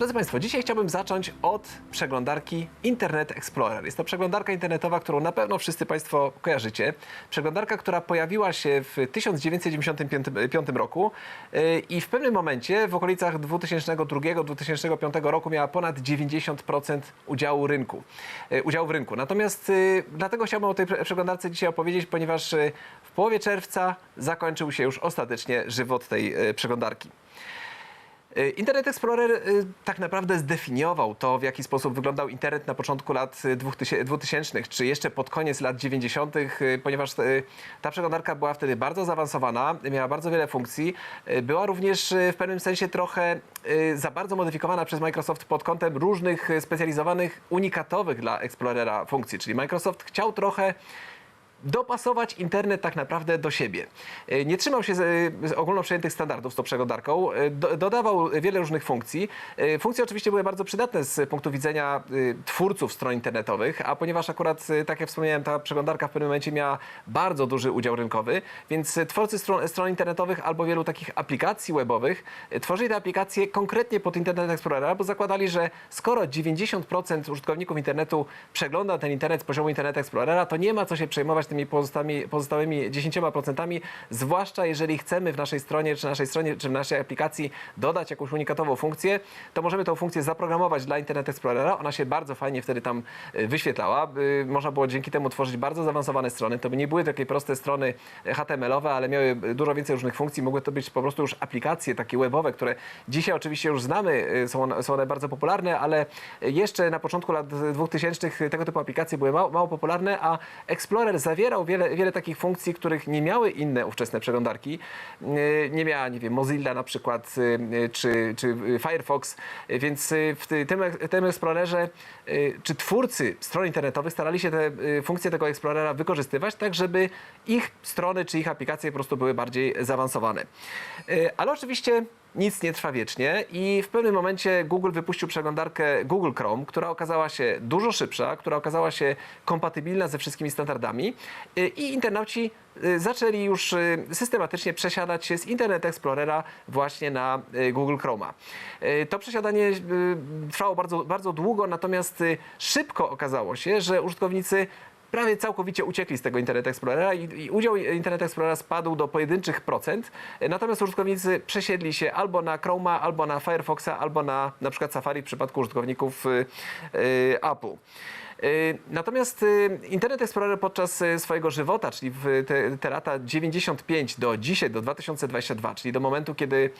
Drodzy Państwo, dzisiaj chciałbym zacząć od przeglądarki Internet Explorer. Jest to przeglądarka internetowa, którą na pewno wszyscy Państwo kojarzycie. Przeglądarka, która pojawiła się w 1995 roku yy, i w pewnym momencie w okolicach 2002-2005 roku miała ponad 90% udziału rynku, yy, udziału w rynku. Natomiast yy, dlatego chciałbym o tej prze- przeglądarce dzisiaj opowiedzieć, ponieważ w połowie czerwca zakończył się już ostatecznie żywot tej przeglądarki. Y, Internet Explorer y, tak naprawdę zdefiniował to, w jaki sposób wyglądał internet na początku lat y, 2000, 2000 czy jeszcze pod koniec lat 90., y, ponieważ y, ta przeglądarka była wtedy bardzo zaawansowana, miała bardzo wiele funkcji. y, Była również y, w pewnym sensie trochę y, za bardzo modyfikowana przez Microsoft pod kątem różnych y, specjalizowanych, unikatowych dla Explorera funkcji. Czyli Microsoft chciał trochę dopasować internet tak naprawdę do siebie. E, Nie trzymał się ogólno przyjętych standardów z tą przeglądarką, e, do, dodawał wiele różnych funkcji. E, Funkcje oczywiście były bardzo przydatne z punktu widzenia twórców stron internetowych, a ponieważ akurat, tak jak wspomniałem, ta przeglądarka w pewnym momencie miała bardzo duży udział rynkowy, więc twórcy stron, stron internetowych albo wielu takich aplikacji webowych tworzyli te aplikacje konkretnie pod Internet Explorera, bo zakładali, że skoro 90% użytkowników internetu przegląda ten internet z poziomu Internet Explorera, to nie ma co się przejmować tymi pozostałymi, pozostałymi 10%, zwłaszcza jeżeli chcemy w naszej stronie, czy naszej stronie, czy w naszej aplikacji dodać jakąś unikatową funkcję, to możemy tą funkcję zaprogramować dla Internet Explorera. Ona się bardzo fajnie wtedy tam y, wyświetlała. Y, Można było dzięki temu tworzyć bardzo zaawansowane strony. To by nie były takie proste strony HTML-owe, ale miały dużo więcej różnych funkcji. Mogły to być po prostu już aplikacje takie webowe, które dzisiaj oczywiście już znamy, y, są one, są one bardzo popularne, ale jeszcze na początku lat 2000 tego typu aplikacje były mało, mało popularne, a Explorer zawierał wiele, wiele takich funkcji, których nie miały inne ówczesne przeglądarki. Y, Nie miała, nie wiem, Mozilla na przykład, y, czy, czy Firefox, Y, więc y, w ty- tym, tym Explorerze czy twórcy stron internetowych starali się te funkcje tego Explorera wykorzystywać, tak żeby ich strony czy ich aplikacje po prostu były bardziej zaawansowane. Ale oczywiście nic nie trwa wiecznie i w pewnym momencie Google wypuścił przeglądarkę Google Chrome, która okazała się dużo szybsza, która okazała się kompatybilna ze wszystkimi standardami y, i internauci y, zaczęli już y, systematycznie przesiadać się z Internet Explorera właśnie na Google Chroma. To przesiadanie trwało bardzo, bardzo długo, natomiast szybko okazało się, że użytkownicy prawie całkowicie uciekli z tego Internet Explorera i, i udział Internet Explorera spadł do pojedynczych procent. Natomiast użytkownicy przesiedli się albo na Chroma, albo na Firefoxa, albo na na przykład Safari w przypadku użytkowników y, y, Apple. Y, Natomiast y, Internet Explorer podczas y, swojego żywota, czyli w te, te lata 95 do dzisiaj, do 2022, czyli do momentu, kiedy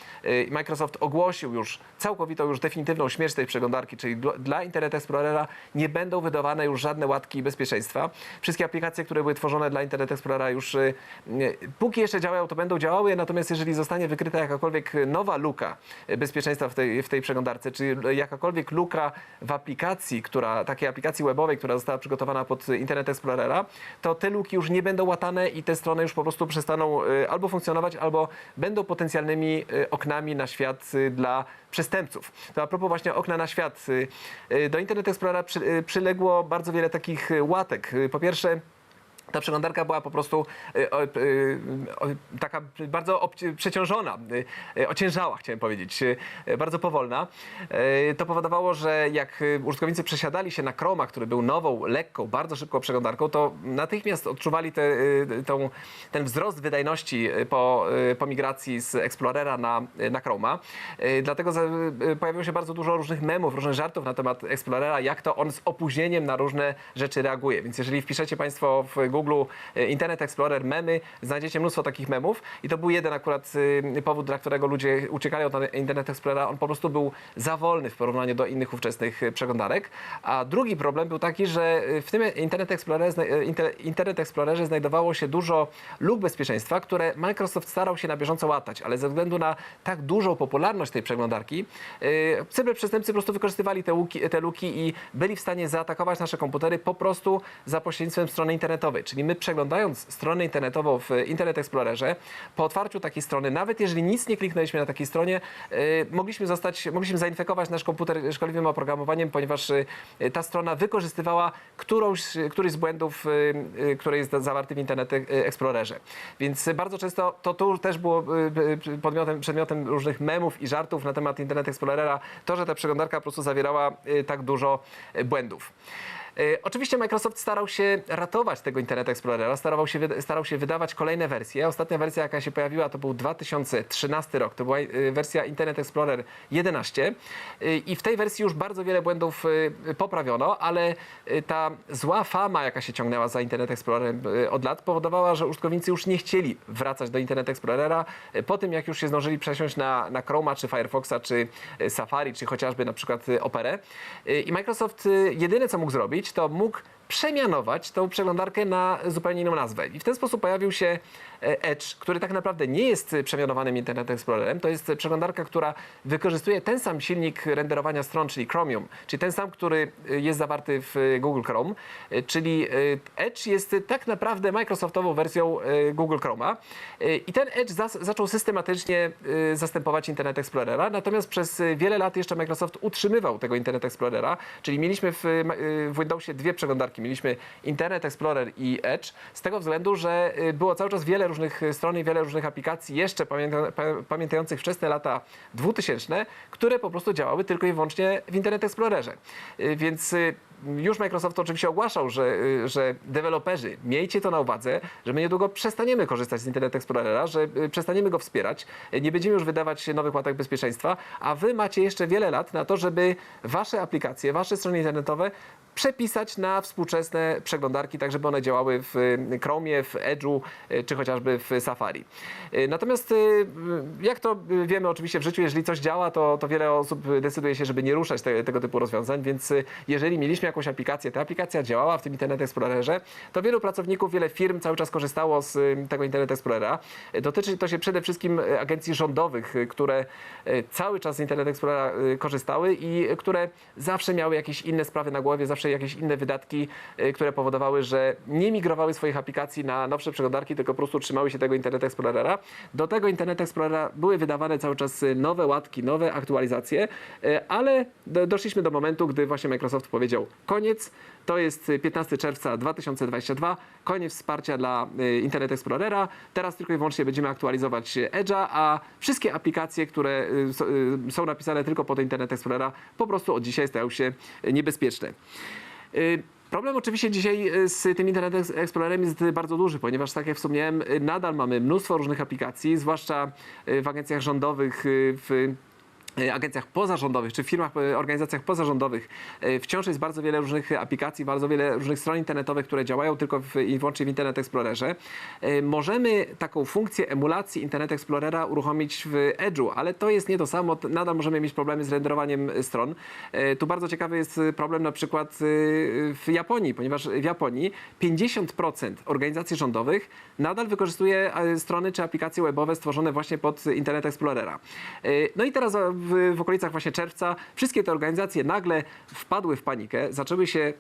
Microsoft ogłosił już całkowitą, już definitywną śmierć tej przeglądarki, czyli dla Internet Explorera nie będą wydawane już żadne łatki bezpieczeństwa. Wszystkie aplikacje, które były tworzone dla Internet Explorera już y, y, póki jeszcze działają, to będą działały, natomiast jeżeli zostanie wykryta jakakolwiek nowa luka y, bezpieczeństwa w tej, w tej przeglądarce, czy jakakolwiek luka w aplikacji, która, takiej aplikacji webowej, która została przygotowana pod Internet Explorera, to te luki już nie będą łatane i te strony już po prostu przestaną y, albo funkcjonować, albo będą potencjalnymi y, oknami na świat y, dla przestępców. To a propos właśnie okna na świat. y, y, Do Internet Explorera y, przyległo bardzo wiele takich łatek. Po pierwsze, ta przeglądarka była po prostu y, y, taka bardzo przeciążona, y, ociężała, chciałem powiedzieć, bardzo powolna. To powodowało, że jak użytkownicy przesiadali się na Chroma, który był nową, lekką, bardzo szybką przeglądarką, to natychmiast odczuwali te, tą, ten wzrost wydajności po, po migracji z Explorera na, na Chroma. Dlatego pojawiło się bardzo dużo różnych memów, różnych żartów na temat Explorera, jak to on z opóźnieniem na różne rzeczy reaguje. Więc jeżeli wpiszecie Państwo w Google e, Internet Explorer memy, znajdziecie mnóstwo takich memów i to był jeden akurat y, powód, dla którego ludzie uciekali od Internet Explorera. On po prostu był za wolny w porównaniu do innych ówczesnych y, przeglądarek. A drugi problem był taki, że w tym Internet Inter- Internet Explorerze znajdowało się dużo luk bezpieczeństwa, które Microsoft starał się na bieżąco łatać, ale ze względu na tak dużą popularność tej przeglądarki, cyberprzestępcy po prostu wykorzystywali te luki, te luki i byli w stanie zaatakować nasze komputery po prostu za pośrednictwem strony internetowej. Czyli my przeglądając stronę internetową w Internet Explorerze, po otwarciu takiej strony, nawet jeżeli nic nie kliknęliśmy na takiej stronie, e, mogliśmy zostać, mogliśmy zainfekować nasz komputer szkodliwym oprogramowaniem, ponieważ e, ta strona wykorzystywała którąś, któryś z błędów, e, które jest zawarty w Internet Explorerze. Więc bardzo często to tu też było podmiotem, przedmiotem różnych memów i żartów na temat Internet Explorera, to, że ta przeglądarka po prostu zawierała tak dużo błędów. E, Oczywiście Microsoft starał się ratować tego Internet Explorera, starał się, starał się wydawać kolejne wersje. Ostatnia wersja, jaka się pojawiła, to był 2013 rok. To była e, wersja Internet Explorer 11 E, i w tej wersji już bardzo wiele błędów poprawiono, ale ta zła fama, jaka się ciągnęła za Internet Explorerem od lat, powodowała, że użytkownicy już nie chcieli wracać do Internet Explorera po tym, jak już się zdążyli przesiąść na, na Chroma, czy Firefoxa, czy Safari, czy chociażby na przykład Operę. I Microsoft jedyne, co mógł zrobić, to mógł przemianować tą przeglądarkę na zupełnie inną nazwę. I w ten sposób pojawił się e, Edge, który tak naprawdę nie jest przemianowanym Internet Explorerem. To jest przeglądarka, która wykorzystuje ten sam silnik renderowania stron, czyli Chromium, czyli ten sam, który e, jest zawarty w e, Google Chrome. Czyli Edge jest tak naprawdę Microsoftową wersją Google Chroma. I ten Edge zas- zaczął systematycznie zastępować Internet Explorera, natomiast przez wiele lat jeszcze Microsoft utrzymywał tego Internet Explorera, czyli mieliśmy w, w Windowsie dwie przeglądarki. Mieliśmy Internet Explorer i Edge, z tego względu, że e, było cały czas wiele różnych stron i wiele różnych aplikacji, jeszcze pamięta, pa, pamiętających wczesne lata 2000, które po prostu działały tylko i wyłącznie w Internet Explorerze. E, Więc już Microsoft oczywiście ogłaszał, że, y, że deweloperzy, miejcie to na uwadze, że my niedługo przestaniemy korzystać z Internet Explorera, że y, przestaniemy go wspierać, y, nie będziemy już wydawać nowych łatek bezpieczeństwa, a wy macie jeszcze wiele lat na to, żeby wasze aplikacje, wasze strony internetowe przepisać na współczesne przeglądarki, tak żeby one działały w y, Chromie, w Edge'u y, czy chociażby w Safari. Y, Natomiast jak to wiemy oczywiście w życiu, jeżeli coś działa, to, to wiele osób decyduje się, żeby nie ruszać te, tego typu rozwiązań, więc jeżeli mieliśmy jakąś aplikację, ta aplikacja działała w tym Internet Explorerze, to wielu pracowników, wiele firm cały czas korzystało z tego Internet Explorera. Dotyczy to się przede wszystkim agencji rządowych, które cały czas z Internet Explorera korzystały i które zawsze miały jakieś inne sprawy na głowie, zawsze jakieś inne wydatki, y, które powodowały, że nie migrowały swoich aplikacji na nowsze przeglądarki, tylko po prostu trzymały się tego Internet Explorera. Do tego Internet Explorera były wydawane cały czas y, nowe łatki, nowe aktualizacje, y, ale do, doszliśmy do momentu, gdy właśnie Microsoft powiedział koniec, to jest y, 15 czerwca 2022, koniec wsparcia dla Internet Explorera. Teraz tylko i wyłącznie będziemy aktualizować Edge'a, a wszystkie aplikacje, które są napisane tylko pod Internet Explorera, po prostu od dzisiaj stają się niebezpieczne. Y, Problem oczywiście dzisiaj y, z tym Internet Ex- Explorerem jest bardzo duży, ponieważ tak jak wspomniałem, y, nadal mamy mnóstwo różnych aplikacji, zwłaszcza w agencjach rządowych, w agencjach pozarządowych czy firmach, y, organizacjach pozarządowych y, wciąż jest bardzo wiele różnych aplikacji, bardzo wiele różnych stron internetowych, które działają tylko w, i wyłącznie w Internet Explorerze. Możemy taką funkcję emulacji Internet Explorera uruchomić w Edge'u, ale to jest nie to samo. Nadal możemy mieć problemy z renderowaniem stron. Tu bardzo ciekawy jest problem na przykład w Japonii, ponieważ w Japonii 50% organizacji rządowych nadal wykorzystuje e, strony czy aplikacje webowe stworzone właśnie pod Internet Explorera. No i teraz e, w, w okolicach właśnie czerwca wszystkie te organizacje nagle wpadły w panikę, zaczęły się,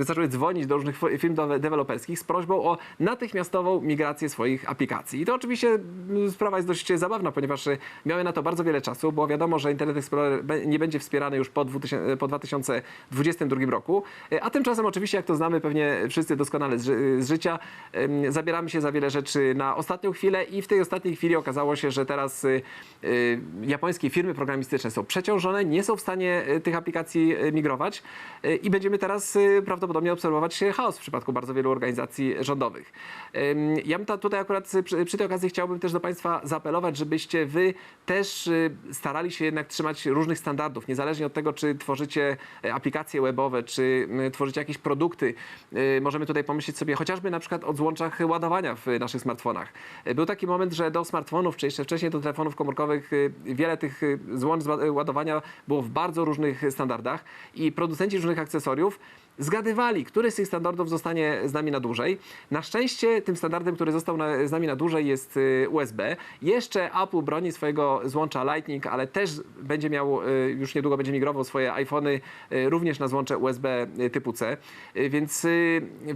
y, zaczęły dzwonić do różnych firm dewe- deweloperskich z prośbą o natychmiastową migrację swoich aplikacji. I to oczywiście mm, sprawa jest dość zabawna, ponieważ y, miały na to bardzo wiele czasu, bo wiadomo, że Internet Explorer nie będzie wspierany już po, 2000, po 2022 roku, Y, a tymczasem oczywiście, jak to znamy pewnie wszyscy doskonale z, z życia, zabieramy się za wiele rzeczy na ostatnią chwilę i w tej ostatniej chwili okazało się, że teraz y, y, japońskie firmy programistyczne są przeciążone, nie są w stanie y, tych aplikacji y, migrować y, i będziemy teraz prawdopodobnie obserwować chaos w przypadku bardzo wielu organizacji rządowych. Ja bym ta, tutaj akurat przy, przy tej okazji chciałbym też do Państwa zaapelować, żebyście Wy też starali się jednak trzymać różnych standardów, niezależnie od tego, czy tworzycie e, aplikacje webowe, czy tworzycie jakieś produkty. Możemy tutaj pomyśleć sobie chociażby na przykład o złączach ładowania w naszych smartfonach. Był taki moment, że do smartfonów, czy jeszcze wcześniej do telefonów komórkowych, wiele tych y, zła- ładowania było w bardzo różnych standardach i producenci różnych akcesoriów zgadywali, który z tych standardów zostanie z nami na dłużej. Na szczęście tym standardem, który został na, z nami na dłużej jest y, USB. Jeszcze Apple broni swojego złącza Lightning, ale też będzie miał, y, już niedługo będzie migrował swoje iPhony y, również na złącze USB typu C. Więc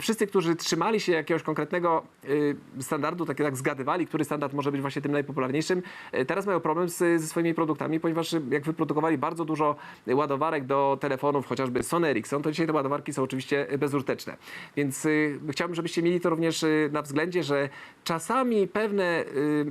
wszyscy, którzy trzymali się jakiegoś konkretnego standardu, tak jak zgadywali, który standard może być właśnie tym najpopularniejszym, teraz mają problem z, ze swoimi produktami, ponieważ jak wyprodukowali bardzo dużo ładowarek do telefonów, chociażby Sony Ericsson, to dzisiaj te ładowarki są oczywiście bezużyteczne. Więc y, chciałbym, żebyście mieli to również y, na względzie, że czasami pewne y,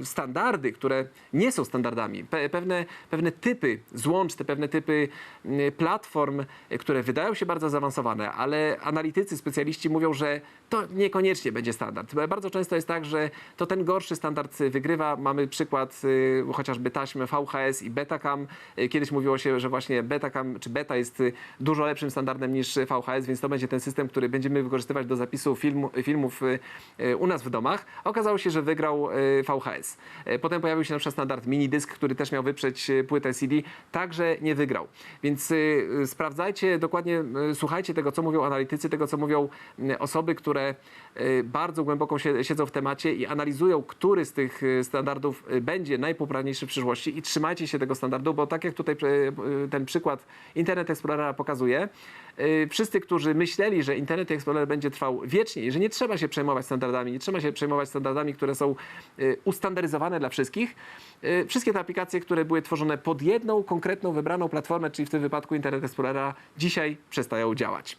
y, standardy, które nie są standardami, pe, pewne, pewne typy złącz, te pewne typy y, platform, y, które wydają się bardzo zaawansowane, ale analitycy, specjaliści mówią, że to niekoniecznie będzie standard. Bardzo często jest tak, że to ten gorszy standard wygrywa. Mamy przykład y, chociażby taśmy VHS i Betacam. Y, Kiedyś mówiło się, że właśnie Betacam czy Beta jest y, dużo lepszym standardem niż VHS, więc to będzie ten system, który będziemy wykorzystywać do zapisu filmów y, y, u nas w domach. Okazało się, że wygrał y, VHS. Potem pojawił się na przykład standard minidysk, który też miał wyprzeć płytę CD, także nie wygrał. Więc sprawdzajcie dokładnie, słuchajcie tego, co mówią analitycy, tego, co mówią y, osoby, które bardzo głęboko sie- siedzą w temacie i analizują, który z tych standardów będzie najpopularniejszy w przyszłości i trzymajcie się tego standardu, bo tak jak tutaj ten przykład Internet Explorera pokazuje, wszyscy, którzy myśleli, że Internet Explorer będzie trwał wiecznie i że nie trzeba się przejmować standardami, nie trzeba się przejmować standardami, które są y, ustandaryzowane dla wszystkich, y, wszystkie te aplikacje, które były tworzone pod jedną konkretną, wybraną platformę, czyli w tym wypadku Internet Explorera, dzisiaj przestają działać.